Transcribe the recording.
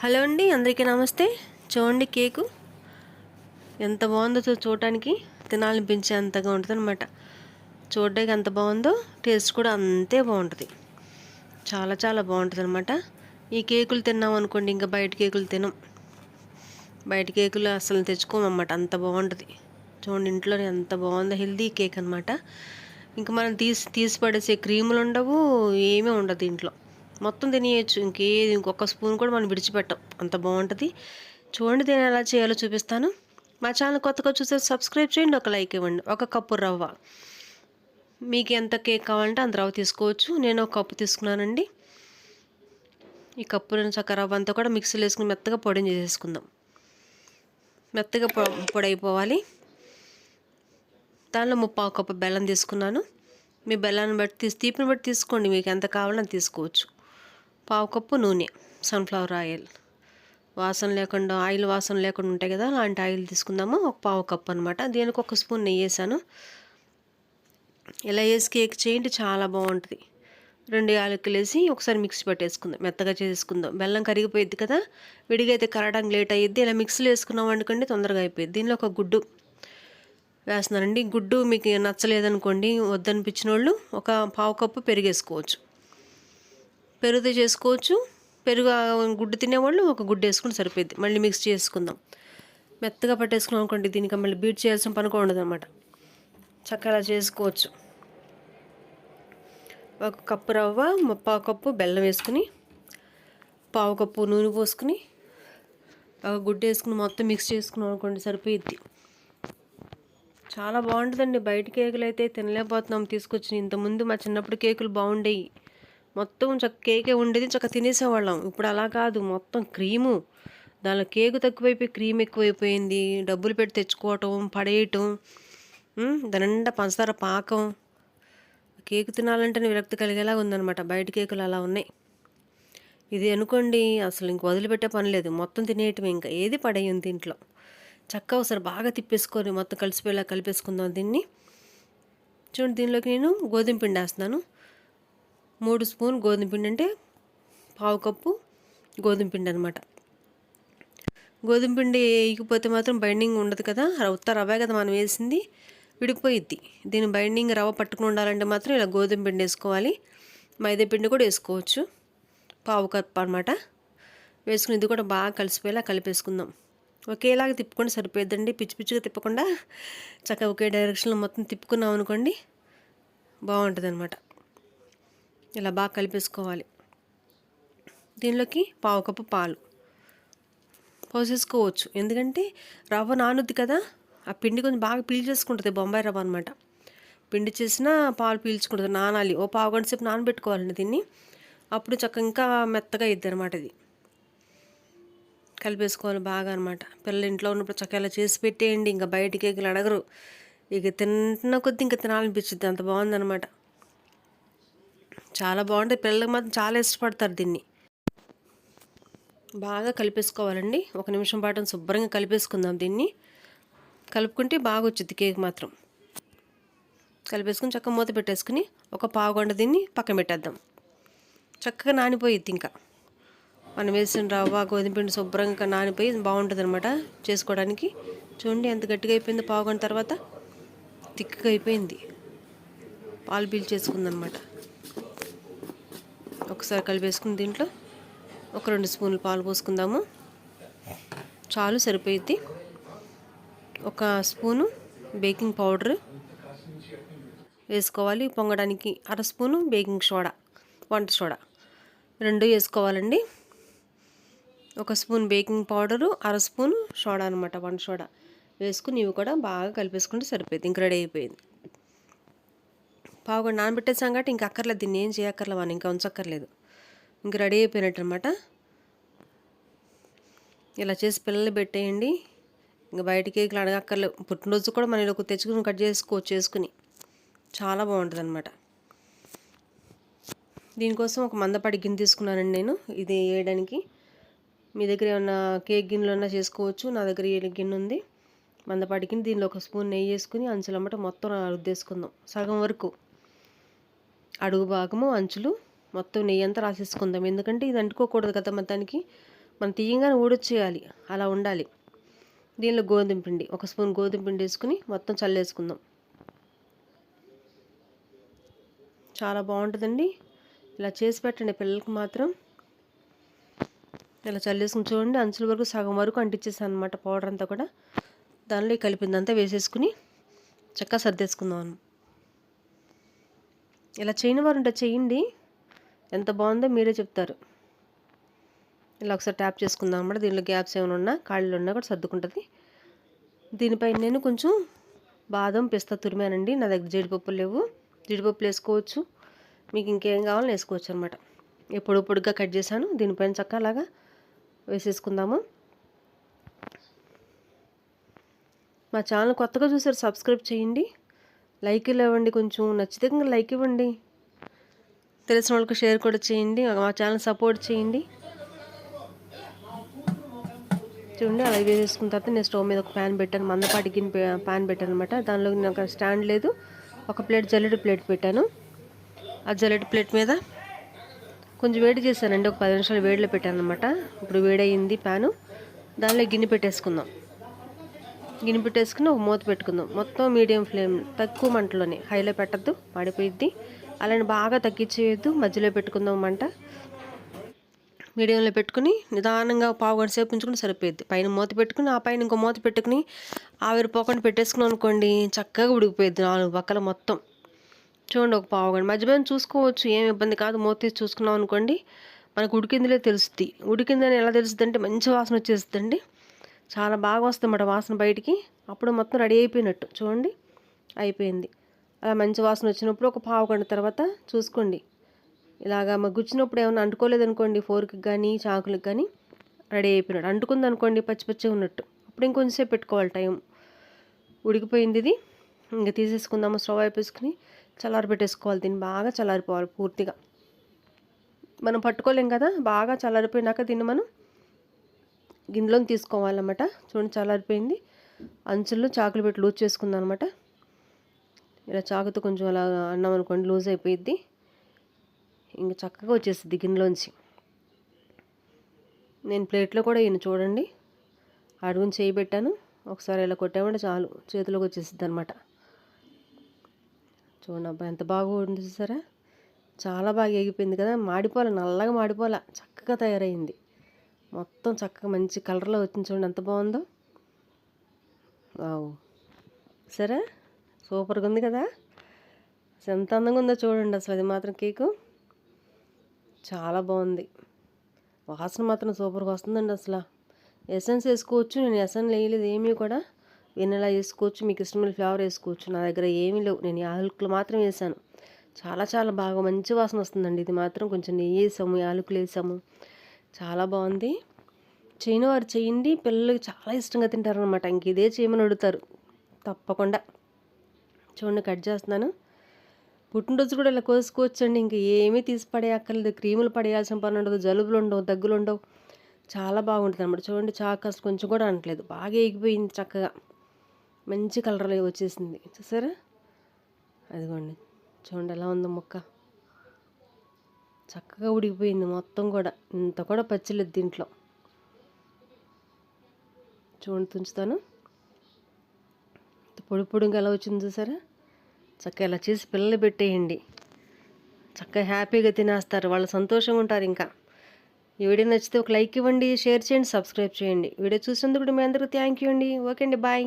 Hello అండి అందరికీ నమస్తే. చూడండి కేకు. ఎంత బాగుందో చూడటానికి. తినాలనిపించే అంతగా ఉంటుంది అనమాట చూడడానికి ఎంత బాగుందో టేస్ట్ కూడా అంతే బాగుంటుంది. చాలా చాలా బాగుంటుంది అనమాట ఈ కేకులు తిన్నాం అనుకోండి ఇంకా బయట కేకులు తినం. బయట కేకులు అసలు తెచ్చుకోమన్నమాట అంత బాగుంటుంది. చూడండి ఇంట్లోనే ఎంత బాగుందో హెల్దీ కేక్ అనమాట ఇంకా మనం తీసి తీసి పడేసే క్రీములు ఉండవు ఏమీ ఉండదు దీంట్లో మొత్తం తినేయచ్చు. ఇంకేది ఇంకొక స్పూన్ కూడా మనం విడిచిపెట్టాం. అంత బాగుంటుంది. చూడండి దీన్ని ఎలా చేయాలో చూపిస్తాను. మా ఛానల్ కొత్తగా చూస్తే సబ్స్క్రైబ్ చేయండి. ఒక లైక్ ఇవ్వండి. ఒక కప్పు రవ్వ. మీకు ఎంత కేక్ కావాలంటే అంత రవ్వ తీసుకోవచ్చు. నేను ఒక కప్పు తీసుకున్నానండి. ఈ కప్పు చక్క రవ్వ అంతా కూడా మిక్సీలో వేసుకుని మెత్తగా పొడిని చేసేసుకుందాం. మెత్తగా పొ పొడి అయిపోవాలి. దానిలో ముప్పావు కప్పు బెల్లం తీసుకున్నాను. మీ బెల్లాన్ని బట్టి తీసి తీపిని బట్టి తీసుకోండి. మీకు ఎంత కావాలని తీసుకోవచ్చు. పావు కప్పు నూనె సన్ఫ్లవర్ ఆయిల్ వాసన లేకుండా ఆయిల్ వాసన లేకుండా ఉంటాయి కదా అలాంటి ఆయిల్ తీసుకుందాము. ఒక పావు కప్పు అనమాట దీనికి ఒక స్పూన్ నెయ్యి వేసాను. ఇలా వేసి కేక్ చేయండి చాలా బాగుంటుంది. రెండు యాలకులు వేసి ఒకసారి మిక్సీ పట్టేసుకుందాం. మెత్తగా చేసుకుందాం. బెల్లం కరిగిపోయింది కదా విడిగా అయితే కరగడానికి లేట్ అయ్యిద్ది ఇలా మిక్సీలో వేసుకున్నాం అనుకోండి తొందరగా అయిపోయింది దీనిలో ఒక గుడ్డు వేస్తున్నానండి. గుడ్డు మీకు నచ్చలేదనుకోండి వద్దనిపించిన వాళ్ళు ఒక పావు కప్పు పెరిగేసుకోవచ్చు. పెరుగుతో చేసుకోవచ్చు. పెరుగు గుడ్డు తినేవాళ్ళు ఒక గుడ్డు వేసుకుని సరిపోద్ది మళ్ళీ మిక్స్ చేసుకుందాం. మెత్తగా పట్టేసుకున్నాం అనుకోండి దీనికి మళ్ళీ బీట్ చేయాల్సిన పని ఉండదు అనమాట చక్కగా చేసుకోవచ్చు. ఒక కప్పు రవ్వ ముప్పావు కప్పు బెల్లం వేసుకుని పావు కప్పు నూనె పోసుకుని ఒక గుడ్డు వేసుకుని మొత్తం మిక్స్ చేసుకున్నాం అనుకోండి సరిపోయిద్ది. చాలా బాగుంటుందండి. బయట కేకులు అయితే తినలేకపోతున్నాం తీసుకొచ్చి ఇంతకుముందు మా చిన్నప్పుడు కేకులు బాగుండేవి. మొత్తం చక్క కేకే ఉండేది చక్క తినేసేవాళ్ళం. ఇప్పుడు అలా కాదు మొత్తం క్రీము. దానిలో కేకు తక్కువైపోయి క్రీమ్ ఎక్కువైపోయింది. డబ్బులు పెట్టి తెచ్చుకోవటం పడేయటం దాని నిండా పంచదార పాకం. కేకు తినాలంటేనే విరక్తి కలిగేలా ఉందన్నమాట. బయట కేకులు అలా ఉన్నాయి. ఇది అనుకోండి అసలు ఇంక వదిలిపెట్టే పని లేదు. మొత్తం తినేయటమే ఇంకా. ఏది పడేయం దీంట్లో చక్కగా ఒకసారి బాగా తిప్పేసుకొని మొత్తం కలిసిపోయేలా కలిపేసుకుందాం దీన్ని. చూడండి దీనిలోకి నేను గోధుమ పిండి వేస్తున్నాను. మూడు స్పూన్ గోధుమ పిండి అంటే పావు కప్పు గోధుమ పిండి అనమాట గోధుమ పిండి వేయకపోతే మాత్రం బైండింగ్ ఉండదు కదా. ఉత్త రవ్వే కదా మనం వేసింది. విడిపోయిద్ది. దీని బైండింగ్ రవ్వ పట్టుకుని ఉండాలంటే మాత్రం ఇలా గోధుమ పిండి వేసుకోవాలి. మైదా పిండి కూడా వేసుకోవచ్చు. పావు కప్పు అనమాట వేసుకుని ఇది కూడా బాగా కలిసిపోయేలా కలిపేసుకుందాం. ఒకేలాగా తిప్పుకొని సరిపోద్దండి పిచ్చి పిచ్చిగా తిప్పకుండా చక్కగా ఒకే డైరెక్షన్లో మొత్తం తిప్పుకున్నాం అనుకోండి బాగుంటుంది అనమాట ఇలా బాగా కలిపేసుకోవాలి. దీనిలోకి పావు కప్పు పాలు పోసేసుకోవచ్చు. ఎందుకంటే రవ్వ నానుద్ది కదా ఆ పిండి కొంచెం బాగా పీల్చేసుకుంటుంది బొంబాయి రవ్వ అనమాట పిండి చేసినా పాలు పీల్చుకుంటుంది నానాలి. ఓ పావు గంట సేపు నానబెట్టుకోవాలండి దీన్ని. అప్పుడు చక్కగా ఇంకా మెత్తగా ఇద్ది అనమాట ఇది. కలిపేసుకోవాలి బాగా అనమాట పిల్లలు ఇంట్లో ఉన్నప్పుడు చక్క ఇలా చేసి పెట్టేయండి ఇంకా బయటికి కేకులు అడగరు. ఇక తింటున్న కొద్దీ ఇంకా తినాలనిపించింది అంత బాగుందనమాట చాలా బాగుంటుంది పిల్లలకి మాత్రం చాలా ఇష్టపడతారు దీన్ని. బాగా కలిపేసుకోవాలండి. ఒక నిమిషం పాటు శుభ్రంగా కలిపేసుకుందాం దీన్ని. కలుపుకుంటే బాగా వచ్చింది కేక్ మాత్రం. కలిపేసుకుని చక్కగా మూత పెట్టేసుకుని ఒక పావు దీన్ని పక్కన పెట్టేద్దాం. చక్కగా నానిపోయిద్ది ఇంకా. మనం వేసిన రవ్వ గోధుమ పిండి శుభ్రంగా నానిపోయి బాగుంటుంది అనమాట చేసుకోవడానికి. చూడండి ఎంత గట్టిగా అయిపోయింది పావుగొండ తర్వాత. తిక్కగా అయిపోయింది. పాలు పీల్చేసుకుందనమాట ఒకసారి కలిపేసుకుని దీంట్లో ఒక రెండు స్పూన్లు పాలు పోసుకుందాము. చాలు సరిపోయిద్ది. ఒక స్పూను బేకింగ్ పౌడర్ వేసుకోవాలి. పొంగడానికి అర స్పూను బేకింగ్ సోడా వంట సోడా. రెండు వేసుకోవాలండి. ఒక స్పూన్ బేకింగ్ పౌడరు అర స్పూన్ సోడా అనమాట వంట సోడా. వేసుకుని ఇవి కూడా బాగా కలిపేసుకుంటే సరిపోయింది ఇంక రెడీ అయిపోయింది. పావుగా నానబెట్టేసాం కాబట్టి ఇంక అక్కర్లేదు దీన్ని ఏం చేయక్కర్లేదు మనం ఇంకా ఉంచక్కర్లేదు. ఇంక రెడీ అయిపోయినట్టు అనమాట ఇలా చేసి పిల్లలు పెట్టేయండి. ఇంకా బయట కేకులు అడగక్కర్లేదు. పుట్టినరోజు కూడా మనం ఇలా తెచ్చుకుని కట్ చేసుకోవచ్చు చేసుకుని చాలా బాగుంటుంది అనమాట దీనికోసం ఒక మందపాటి గిన్నె తీసుకున్నానండి నేను. ఇది వేయడానికి. మీ దగ్గర ఏమన్నా కేక్ గిన్నెలన్నా చేసుకోవచ్చు. నా దగ్గర ఏ గిన్నె ఉంది. మందపాటి గిన్నె దీనిలో ఒక స్పూన్ నెయ్యి వేసుకుని అంచులమ్మట మొత్తం రుద్దేసుకుందాం. సగం వరకు. అడుగు భాగము అంచులు మొత్తం నెయ్యి అంతా రాసేసుకుందాం. ఎందుకంటే ఇది అంటుకోకూడదు కదా మొత్తానికి మనం తీయంగానే ఊడొచ్చేయాలి. అలా ఉండాలి. దీనిలో గోధుమ పిండి ఒక స్పూన్ గోధుమ పిండి వేసుకుని మొత్తం చల్లేసుకుందాం. చాలా బాగుంటుందండి. ఇలా చేసి పెట్టండి పిల్లలకు మాత్రం. ఇలా చల్లేసుకుని చూడండి అంచుల వరకు సగం వరకు అంటించేసాను అనమాట పౌడర్ అంతా కూడా. దానిలో కలిపిందంతా వేసేసుకుని చక్కగా సర్దేసుకుందాం ఇలా చేయని వారు ఉంటే చేయండి. ఎంత బాగుందో మీరే చెప్తారు. ఇలా ఒకసారి ట్యాప్ చేసుకుందాం అనమాట దీనిలో గ్యాప్స్ ఏమైనా ఉన్నా కాళ్ళు ఉన్నా కూడా సర్దుకుంటుంది. దీనిపైన నేను కొంచెం బాదం పిస్తా తురిమానండి. నా దగ్గర జీడిపప్పులు లేవు. జీడిపప్పులు వేసుకోవచ్చు. మీకు ఇంకేం కావాలో వేసుకోవచ్చు అనమాట పొడి పొడిగా కట్ చేశాను. దీనిపైన చక్క అలాగా వేసేసుకుందాము. మా ఛానల్ కొత్తగా చూసారు సబ్స్క్రైబ్ చేయండి. లైక్ ఇవ్వండి కొంచెం. నచ్చితే ఇంకా లైక్ ఇవ్వండి. తెలిసిన వాళ్ళకి షేర్ కూడా చేయండి. మా ఛానల్ సపోర్ట్ చేయండి. చూడండి అలా వేసేసుకున్న తర్వాత నేను స్టవ్ మీద ఒక ప్యాన్ పెట్టాను. మందపాటి గిన్నె ప్యాన్ పెట్టాను అనమాట దానిలో నాకు స్టాండ్ లేదు. ఒక ప్లేట్ జల్లెడి ప్లేట్ పెట్టాను. ఆ జల్లెడి ప్లేట్ మీద కొంచెం వేడి చేశానండి. ఒక పది నిమిషాలు వేడిలో పెట్టాను అనమాట ఇప్పుడు వేడయింది ప్యాను. దానిలో గిన్నె పెట్టేసుకుందాం. గిన్నె పెట్టేసుకుని ఒక మూత పెట్టుకుందాం. మొత్తం మీడియం ఫ్లేమ్ తక్కువ మంటలోనే. హైలో పెట్టద్దు మాడిపోయిద్ది. అలానే బాగా తగ్గించేయద్దు మధ్యలో పెట్టుకుందాం మంట. మీడియంలో పెట్టుకుని నిదానంగా పావు గంట సేపు ఉంచుకుని సరిపోయింది పైన మూత పెట్టుకుని ఆ పైన ఇంకో మూత పెట్టుకుని ఆవిరిపోకుండా పెట్టేసుకున్నాం అనుకోండి చక్కగా ఉడికిపోయింది నాలుగు పక్కల మొత్తం. చూడండి ఒక పావు గంట. మధ్య మధ్య చూసుకోవచ్చు ఏం ఇబ్బంది కాదు. మూత తీసి చూసుకున్నాం అనుకోండి మనకు ఉడికిందిలే తెలుస్తుంది. ఉడికిందని ఎలా తెలుస్తుంది అంటే మంచి వాసన వచ్చేస్తుందండి. చాలా బాగా వస్తుంది వాసన బయటికి. అప్పుడు మొత్తం రెడీ అయిపోయినట్టు. చూడండి అయిపోయింది. అలా మంచి వాసన వచ్చినప్పుడు ఒక పావు గంట తర్వాత చూసుకోండి. ఇలాగా గుచ్చినప్పుడు ఏమైనా అంటుకోలేదనుకోండి ఫోర్కి కానీ చాకులకు కానీ రెడీ అయిపోయినట్టు. అంటుకుంది అనుకోండి పచ్చి పచ్చి ఉన్నట్టు. అప్పుడు ఇంకొంచెంసేపు పెట్టుకోవాలి టైం. ఉడికిపోయింది ఇది. ఇంకా తీసేసుకుందాము స్టవ్ అయిపోసుకుని చల్లారి పెట్టేసుకోవాలి. దీన్ని బాగా చల్లారిపోవాలి పూర్తిగా. మనం పట్టుకోలేం కదా బాగా చల్లారిపోయినాక దీన్ని మనం గిన్నెలో తీసుకోవాలన్నమాట. చూడండి చల్లారిపోయింది. అంచుల్లో చాకులు పెట్టి లూజ్ చేసుకుందాం అనమాట ఇలా చాకుతో కొంచెం అలా అన్నం అనుకోండి లూజ్ అయిపోయిద్ది. ఇంక చక్కగా వచ్చేస్తుంది గిన్నెలోంచి. నేను ప్లేట్లో కూడా ఈయన చూడండి. అడుగుని చేయి పెట్టాను. ఒకసారి ఇలా కొట్టామంటే చాలు చేతిలోకి వచ్చేస్తుంది అనమాట చూడండి అబ్బా ఎంత బాగా ఉంది చూసారా? చాలా బాగా ఎగిపోయింది కదా. మాడిపోలే నల్లగా మాడిపోలే చక్కగా తయారైంది. మొత్తం చక్కగా మంచి కలర్లో వచ్చింది చూడండి. ఎంత బాగుందో. వావ్. సరే? సూపర్గా ఉంది కదా? ఎంత అందంగా ఉందో చూడండి అసలు అది మాత్రం కేకు. చాలా బాగుంది. వాసన మాత్రం సూపర్గా వస్తుందండి అసలు. ఎసెన్స్ వేసుకోవచ్చు నేను ఎసెన్స్ వేయలేదు ఏమీ కూడా. వెన్నెలా వేసుకోవచ్చు మీకు ఇష్టమైన ఫ్లేవర్ వేసుకోవచ్చు. నా దగ్గర ఏమీ లేవు. నేను యాలకులు మాత్రం వేసాను. చాలా చాలా బాగా మంచి వాసన వస్తుందండి. ఇది మాత్రం కొంచెం నెయ్యి వేసాము యాలకులు వేసాము. చాలా బాగుంది. చేయని వారు చేయండి. పిల్లలకి చాలా ఇష్టంగా తింటారనమాట ఇంక ఇదే చేయమని అడుగుతారు. తప్పకుండా. చూడండి కట్ చేస్తున్నాను. పుట్టినరోజు కూడా ఇలా కోసుకోవచ్చండి. ఇంక ఏమీ తీసి పడేయక్కర్లేదు. క్రీములు పడేయాల్సిన పని ఉండదు. జలుబులు ఉండవు. దగ్గులు ఉండవు. చాలా బాగుంటుంది అనమాట చూడండి చాకు అసలు కొంచెం కూడా అనట్లేదు. బాగా ఎగిపోయింది చక్కగా. మంచి కలర్లో వచ్చేసింది. చూసారా? అదిగోండి. చూడండి ఎలా ఉందో మొక్క. చక్కగా ఉడికిపోయింది మొత్తం కూడా. ఇంత కూడా పచ్చిలేదు దీంట్లో. చూడండి తుంచుతాను. పొడి పొడిగా ఎలా వచ్చింది చూసారా? చక్కగా ఇలా చేసి పిల్లలు పెట్టేయండి. చక్కగా హ్యాపీగా తినేస్తారు. వాళ్ళు సంతోషంగా ఉంటారు ఇంకా. ఈ వీడియో నచ్చితే ఒక లైక్ ఇవ్వండి షేర్ చేయండి సబ్స్క్రైబ్ చేయండి. వీడియో చూసినందుకు మీ అందరికీ థ్యాంక్ యూ అండి. ఓకే అండి బాయ్